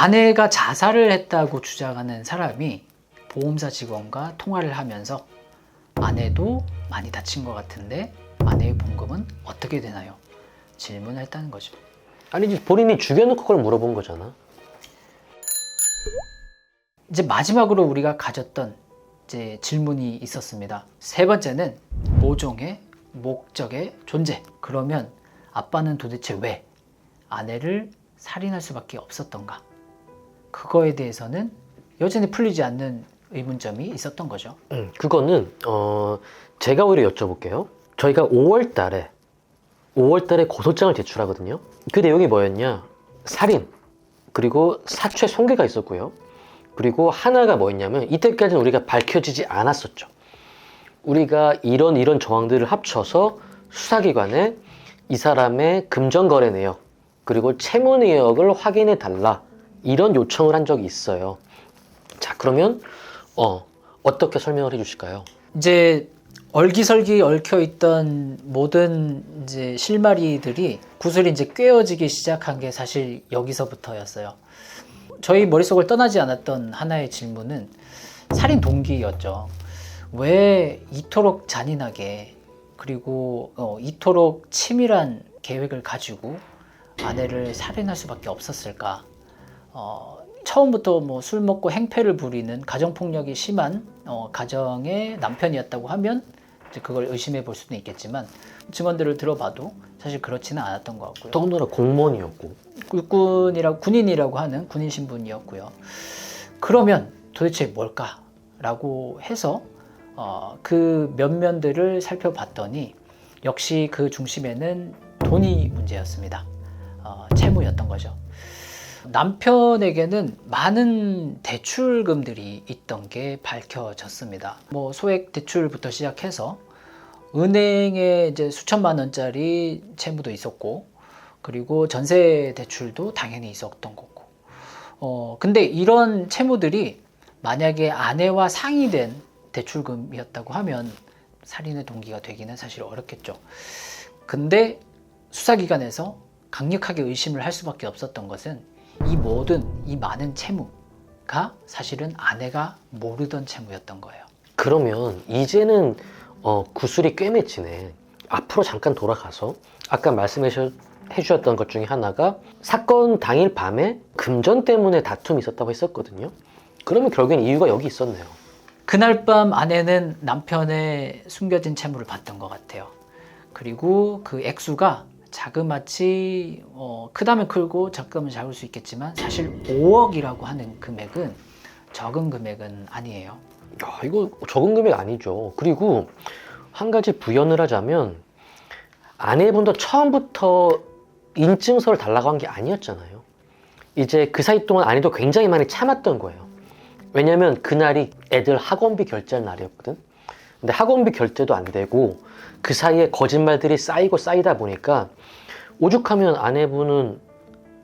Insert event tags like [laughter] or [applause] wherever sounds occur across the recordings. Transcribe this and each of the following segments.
아내가 자살을 했다고 주장하는 사람이 보험사 직원과 통화를 하면서 아내도 많이 다친 것 같은데 아내의 봉급은 어떻게 되나요? 질문을 했다는 거죠. 아니지 본인이 죽여놓고 그걸 물어본 거잖아. 이제 마지막으로 우리가 가졌던 이제 질문이 있었습니다. 세 번째는 모종의 목적의 존재. 그러면 아빠는 도대체 왜 아내를 살인할 수밖에 없었던가? 그거에 대해서는 여전히 풀리지 않는 의문점이 있었던 거죠. 음, 그거는 어 제가 오히려 여쭤볼게요. 저희가 5월 달에 5월 달에 고소장을 제출하거든요. 그 내용이 뭐였냐? 살인 그리고 사체 손괴가 있었고요. 그리고 하나가 뭐였냐면 이때까지는 우리가 밝혀지지 않았었죠. 우리가 이런 이런 정황들을 합쳐서 수사기관에 이 사람의 금전거래 내역 그리고 채무 내역을 확인해 달라 이런 요청을 한 적이 있어요. 자 그러면 어 어떻게 설명을 해 주실까요? 이제 얼기설기 얽혀 있던 모든 이제 실마리들이 구슬이 이제 꿰어지기 시작한 게 사실 여기서부터였어요. 저희 머릿속을 떠나지 않았던 하나의 질문은 살인 동기였죠. 왜 이토록 잔인하게 그리고 어, 이토록 치밀한 계획을 가지고 아내를 살인할 수밖에 없었을까? 어, 처음부터 뭐 술 먹고 행패를 부리는 가정폭력이 심한 어, 가정의 남편이었다고 하면 이제 그걸 의심해 볼 수는 있겠지만 증언들을 들어봐도 사실 그렇지는 않았던 것 같고요. 더군다나 공무원이었고 육군이라고 군인이라고 하는 군인 신분이었고요. 그러면 도대체 뭘까라고 해서 어, 그 면면들을 살펴봤더니 역시 그 중심에는 돈이 문제였습니다. 어, 채무였던 거죠. 남편에게는 많은 대출금들이 있던 게 밝혀졌습니다. 뭐 소액 대출부터 시작해서 은행에 이제 수천만 원짜리 채무도 있었고 그리고 전세 대출도 당연히 있었던 거고. 어, 근데 이런 채무들이 만약에 아내와 상의된 대출금이었다고 하면 살인의 동기가 되기는 사실 어렵겠죠. 근데 수사기관에서 강력하게 의심을 할 수밖에 없었던 것은 이 모든 이 많은 채무가 사실은 아내가 모르던 채무였던 거예요. 그러면 이제는 어, 구슬이 꿰매지네. 앞으로 잠깐 돌아가서 아까 말씀해 주셨던 것 중에 하나가 사건 당일 밤에 금전 때문에 다툼이 있었다고 했었거든요. 그러면 결국엔 이유가 여기 있었네요. 그날 밤 아내는 남편의 숨겨진 채무를 받던 것 같아요. 그리고 그 액수가 자그마치 어, 크다면 크고 작으면 작을 수 있겠지만 사실 5억이라고 하는 금액은 적은 금액은 아니에요. 야, 이거 적은 금액 아니죠. 그리고 한 가지 부연을 하자면 아내분도 처음부터 인증서를 달라고 한 게 아니었잖아요. 이제 그 사이 동안 아내도 굉장히 많이 참았던 거예요. 왜냐면 그날이 애들 학원비 결제할 날이었거든. 근데 학원비 결제도 안 되고 그 사이에 거짓말들이 쌓이고 쌓이다 보니까 오죽하면 아내분은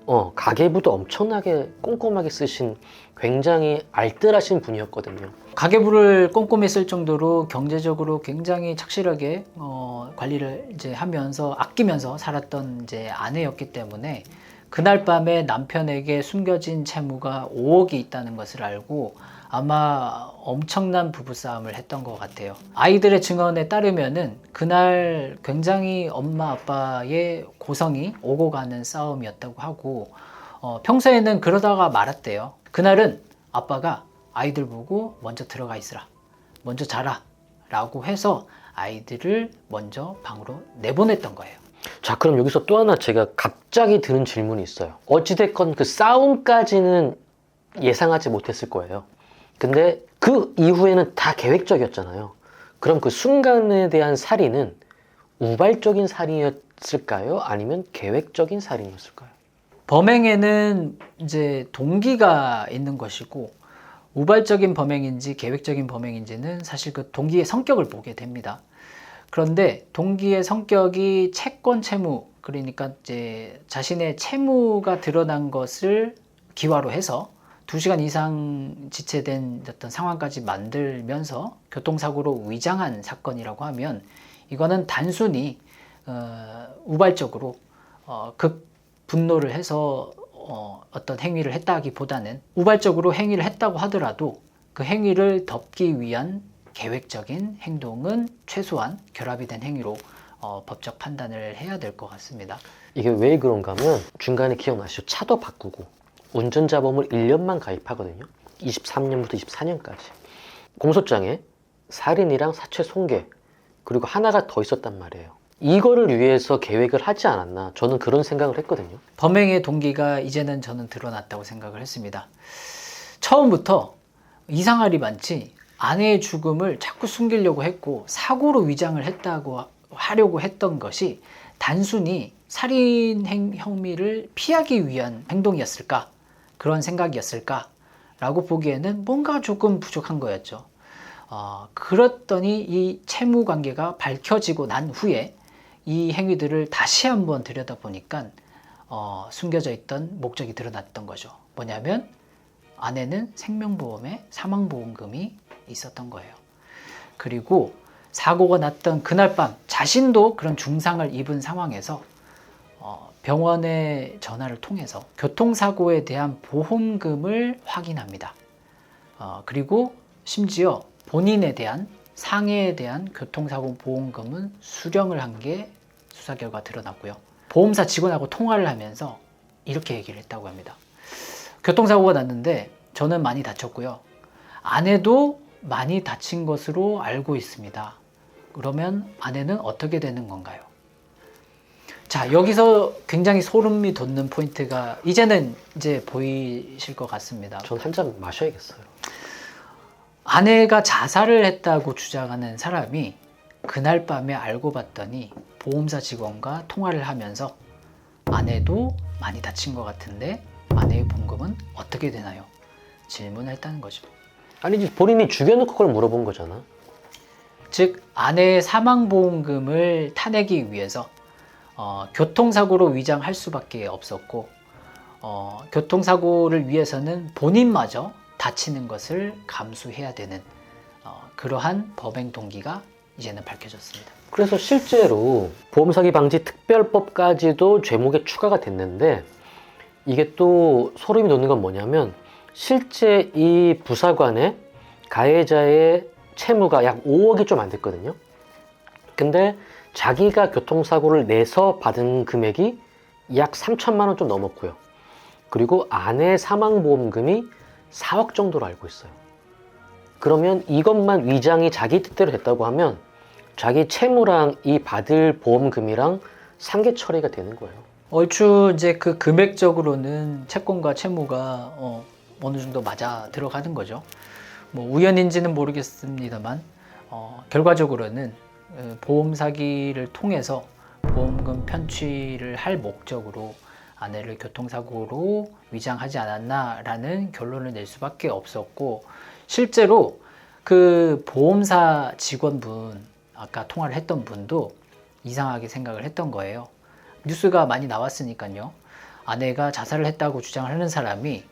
어, 가계부도 엄청나게 꼼꼼하게 쓰신 굉장히 알뜰하신 분이었거든요. 가계부를 꼼꼼히 쓸 정도로 경제적으로 굉장히 착실하게 어, 관리를 이제 하면서 아끼면서 살았던 이제 아내였기 때문에 그날 밤에 남편에게 숨겨진 채무가 5억이 있다는 것을 알고 아마 엄청난 부부싸움을 했던 것 같아요. 아이들의 증언에 따르면은 그날 굉장히 엄마 아빠의 고성이 오고 가는 싸움이었다고 하고 어, 평소에는 그러다가 말았대요. 그날은 아빠가 아이들 보고 먼저 들어가 있으라. 먼저 자라. 라고 해서 아이들을 먼저 방으로 내보냈던 거예요. 자, 그럼 여기서 또 하나 제가 갑자기 드는 질문이 있어요. 어찌됐건 그 싸움까지는 예상하지 못했을 거예요. 근데 그 이후에는 다 계획적이었잖아요. 그럼 그 순간에 대한 살인은 우발적인 살인이었을까요? 아니면 계획적인 살인이었을까요? 범행에는 이제 동기가 있는 것이고 우발적인 범행인지 계획적인 범행인지는 사실 그 동기의 성격을 보게 됩니다. 그런데 동기의 성격이 채권 채무 그러니까 이제 자신의 채무가 드러난 것을 기화로 해서 2시간 이상 지체된 어떤 상황까지 만들면서 교통사고로 위장한 사건이라고 하면 이거는 단순히 어, 우발적으로 어, 급 분노를 해서 어, 어떤 행위를 했다기보다는 우발적으로 행위를 했다고 하더라도 그 행위를 덮기 위한 계획적인 행동은 최소한 결합이 된 행위로 어, 법적 판단을 해야 될 것 같습니다. 이게 왜 그런가 하면 중간에 기억나시죠? 차도 바꾸고 운전자 보험을 1년만 가입하거든요. 23년부터 24년까지. 공소장에 살인이랑 사체 손괴 그리고 하나가 더 있었단 말이에요. 이거를 위해서 계획을 하지 않았나 저는 그런 생각을 했거든요. 범행의 동기가 이제는 저는 드러났다고 생각을 했습니다. 처음부터 이상할이 많지 아내의 죽음을 자꾸 숨기려고 했고 사고로 위장을 했다고 하려고 했던 것이 단순히 살인 행- 혐의를 피하기 위한 행동이었을까 그런 생각이었을까라고 보기에는 뭔가 조금 부족한 거였죠. 어, 그랬더니 이 채무 관계가 밝혀지고 난 후에 이 행위들을 다시 한번 들여다보니까 어, 숨겨져 있던 목적이 드러났던 거죠. 뭐냐면 아내는 생명보험에 사망보험금이 있었던 거예요. 그리고 사고가 났던 그날 밤 자신도 그런 중상을 입은 상황에서 어, 병원에 전화를 통해서 교통사고에 대한 보험금을 확인합니다. 어, 그리고 심지어 본인에 대한 상해에 대한 교통사고 보험금은 수령을 한 게 수사 결과 드러났고요. 보험사 직원하고 통화를 하면서 이렇게 얘기를 했다고 합니다. 교통사고가 났는데 저는 많이 다쳤고요. 아내도 많이 다친 것으로 알고 있습니다. 그러면 아내는 어떻게 되는 건가요? 자, 여기서 굉장히 소름이 돋는 포인트가 이제는 이제 보이실 것 같습니다. 전 한 잔 마셔야겠어요. 아내가 자살을 했다고 주장하는 사람이 그날 밤에 알고 봤더니 보험사 직원과 통화를 하면서 아내도 많이 다친 것 같은데 아내의 보험금은 어떻게 되나요? 질문을 했다는 거죠. 아니지 본인이 죽여놓고 그걸 물어본 거잖아. 즉 아내의 사망보험금을 타내기 위해서 어, 교통사고로 위장할 수밖에 없었고 어, 교통사고를 위해서는 본인마저 다치는 것을 감수해야 되는 어, 그러한 법행 동기가 이제는 밝혀졌습니다. 그래서 실제로 보험 사기 방지 특별법까지도 죄목에 추가가 됐는데 이게 또 소름이 돋는 건 뭐냐면 실제 이 부사관의 가해자의 채무가 약 5억이 좀 안 됐거든요. 근데 자기가 교통사고를 내서 받은 금액이 약 3천만 원 좀 넘었고요. 그리고 아내 사망보험금이 4억 정도로 알고 있어요. 그러면 이것만 위장이 자기 뜻대로 됐다고 하면 자기 채무랑 이 받을 보험금이랑 상계 처리가 되는 거예요. 얼추 이제 그 금액적으로는 채권과 채무가 어, 어느 정도 맞아 들어가는 거죠. 뭐 우연인지는 모르겠습니다만 어, 결과적으로는 어, 보험 사기를 통해서 보험금 편취를 할 목적으로 아내를 교통사고로 위장하지 않았나라는 결론을 낼 수밖에 없었고 실제로 그 보험사 직원분 아까 통화를 했던 분도 이상하게 생각을 했던 거예요. 뉴스가 많이 나왔으니까요. 아내가 자살을 했다고 주장을 하는 사람이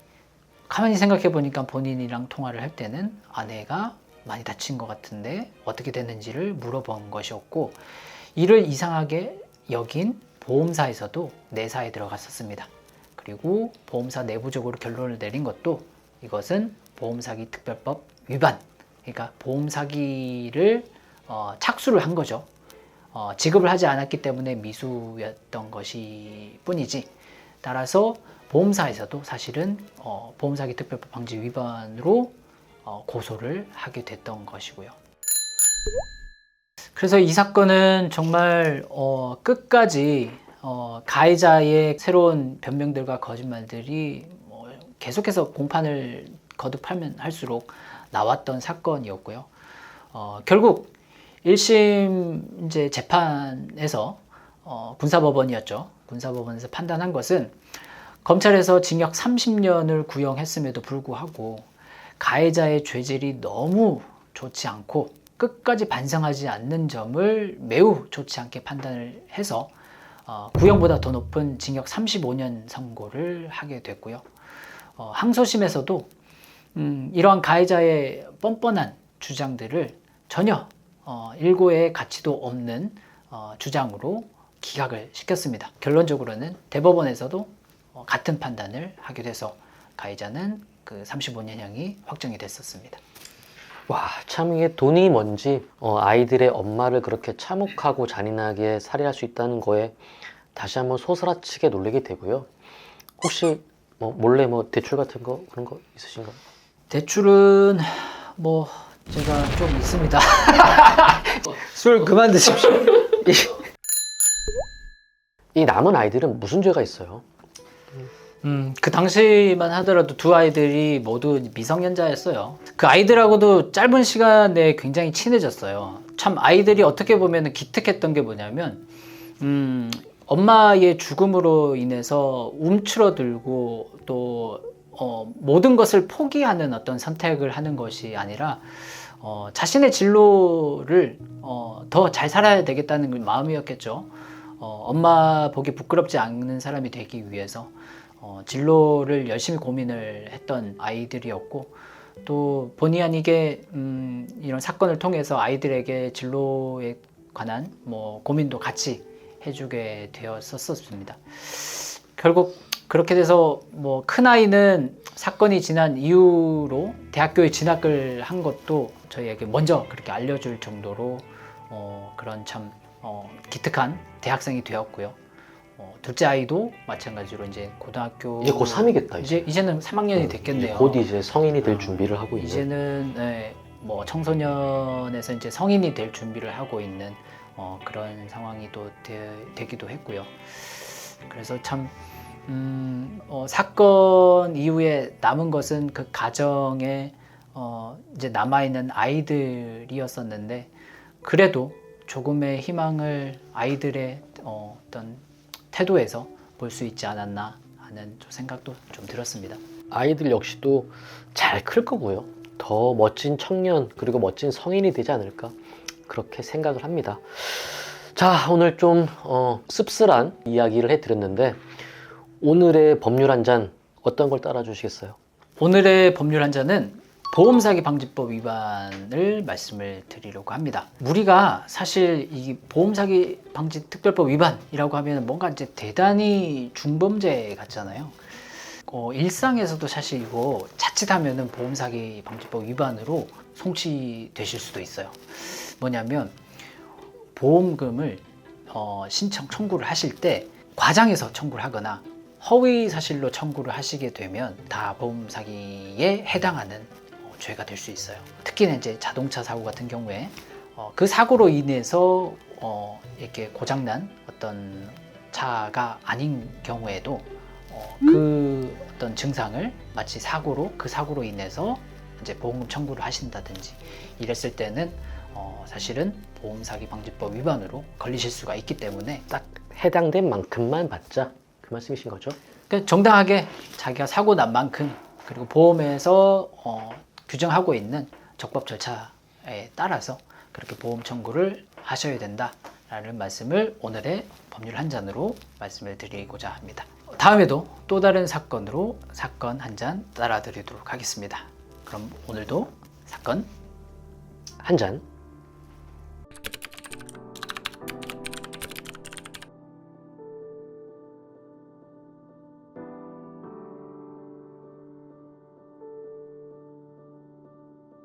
가만히 생각해 보니까 본인이랑 통화를 할 때는 아내가 많이 다친 것 같은데 어떻게 됐는지를 물어본 것이었고 이를 이상하게 여긴 보험사에서도 내사에 들어갔었습니다. 그리고 보험사 내부적으로 결론을 내린 것도 이것은 보험사기 특별법 위반, 그러니까 보험사기를 어, 착수를 한 거죠. 어, 지급을 하지 않았기 때문에 미수였던 것이 뿐이지. 따라서 보험사에서도 사실은 어, 보험사기 특별법 방지 위반으로 어, 고소를 하게 됐던 것이고요. 그래서 이 사건은 정말 어, 끝까지 어, 가해자의 새로운 변명들과 거짓말들이 뭐 계속해서 공판을 거듭하면 할수록 나왔던 사건이었고요. 어, 결국 1심 이제 재판에서 어, 군사법원이었죠. 군사법원에서 판단한 것은 검찰에서 징역 30년을 구형했음에도 불구하고 가해자의 죄질이 너무 좋지 않고 끝까지 반성하지 않는 점을 매우 좋지 않게 판단을 해서 어, 구형보다 더 높은 징역 35년 선고를 하게 됐고요. 어, 항소심에서도 음, 이러한 가해자의 뻔뻔한 주장들을 전혀 어, 일고의 가치도 없는 어, 주장으로 기각을 시켰습니다. 결론적으로는 대법원에서도 어, 어, 같은 판단을 하게 돼서 가해자는 그 35년형이 확정이 됐었습니다. 와, 참 이게 돈이 뭔지 어, 아이들의 엄마를 그렇게 참혹하고 잔인하게 살해할 수 있다는 거에 다시 한번 소스라치게 놀라게 되고요. 혹시 뭐 몰래 뭐 대출 같은 거 그런 거 있으신가요? 대출은 뭐 제가 좀 있습니다. [laughs] 술 그만 드십시오. [laughs] 이 남은 아이들은 무슨 죄가 있어요? 음, 그 당시만 하더라도 두 아이들이 모두 미성년자였어요. 그 아이들하고도 짧은 시간 내에 굉장히 친해졌어요. 참 아이들이 어떻게 보면 기특했던 게 뭐냐면, 음, 엄마의 죽음으로 인해서 움츠러들고 또 어, 모든 것을 포기하는 어떤 선택을 하는 것이 아니라 어, 자신의 진로를 어, 더 잘 살아야 되겠다는 그 마음이었겠죠. 어, 엄마 보기 부끄럽지 않는 사람이 되기 위해서 어, 진로를 열심히 고민을 했던 아이들이었고 또 본의 아니게 음, 이런 사건을 통해서 아이들에게 진로에 관한 뭐 고민도 같이 해주게 되었었습니다. 결국 그렇게 돼서 뭐 큰 아이는 사건이 지난 이후로 대학교에 진학을 한 것도 저희에게 먼저 그렇게 알려줄 정도로 어, 그런 참 어, 기특한 대학생이 되었고요. 어, 둘째 아이도 마찬가지로 이제 고등학교 이제 곧 3이겠다 이제. 이제 이제는 3학년이 됐겠네요. 곧 이제 성인이 될 준비를 하고 있는. 이제는 네, 뭐 청소년에서 이제 성인이 될 준비를 하고 있는 어, 그런 상황이 또 되, 기도 했고요. 그래서 참 음, 어, 사건 이후에 남은 것은 그 가정에 어, 이제 남아 있는 아이들이었었는데 그래도 조금의 희망을 아이들의 어, 어떤 태도에서 볼 수 있지 않았나 하는 좀 생각도 좀 들었습니다. 아이들 역시도 잘 클 거고요. 더 멋진 청년 그리고 멋진 성인이 되지 않을까 그렇게 생각을 합니다. 자 오늘 좀 어, 씁쓸한 이야기를 해드렸는데 오늘의 법률 한 잔 어떤 걸 따라 주시겠어요? 오늘의 법률 한 잔은 보험 사기 방지법 위반을 말씀을 드리려고 합니다. 우리가 사실 이 보험 사기 방지 특별법 위반이라고 하면 뭔가 이제 대단히 중범죄 같잖아요. 어, 일상에서도 사실 이거 자칫하면은 보험 사기 방지법 위반으로 송치되실 수도 있어요. 뭐냐면 보험금을 어, 신청 청구를 하실 때 과장해서 청구를 하거나 허위 사실로 청구를 하시게 되면 다 보험 사기에 해당하는 어, 죄가 될 수 있어요. 특히나 이제 자동차 사고 같은 경우에 어, 그 사고로 인해서 어, 이렇게 고장난 어떤 차가 아닌 경우에도 어, 그 어떤 증상을 마치 사고로 그 사고로 인해서 이제 보험금 청구를 하신다든지 이랬을 때는 어, 사실은 보험 사기 방지법 위반으로 걸리실 수가 있기 때문에 딱 해당된 만큼만 받자 그 말씀이신 거죠? 그러니까 정당하게 자기가 사고 난 만큼 그리고 보험에서 어, 규정하고 있는 적법 절차에 따라서 그렇게 보험 청구를 하셔야 된다라는 말씀을 오늘의 법률 한 잔으로 말씀을 드리고자 합니다. 다음에도 또 다른 사건으로 사건 한 잔 따라 드리도록 하겠습니다. 그럼 오늘도 사건 한잔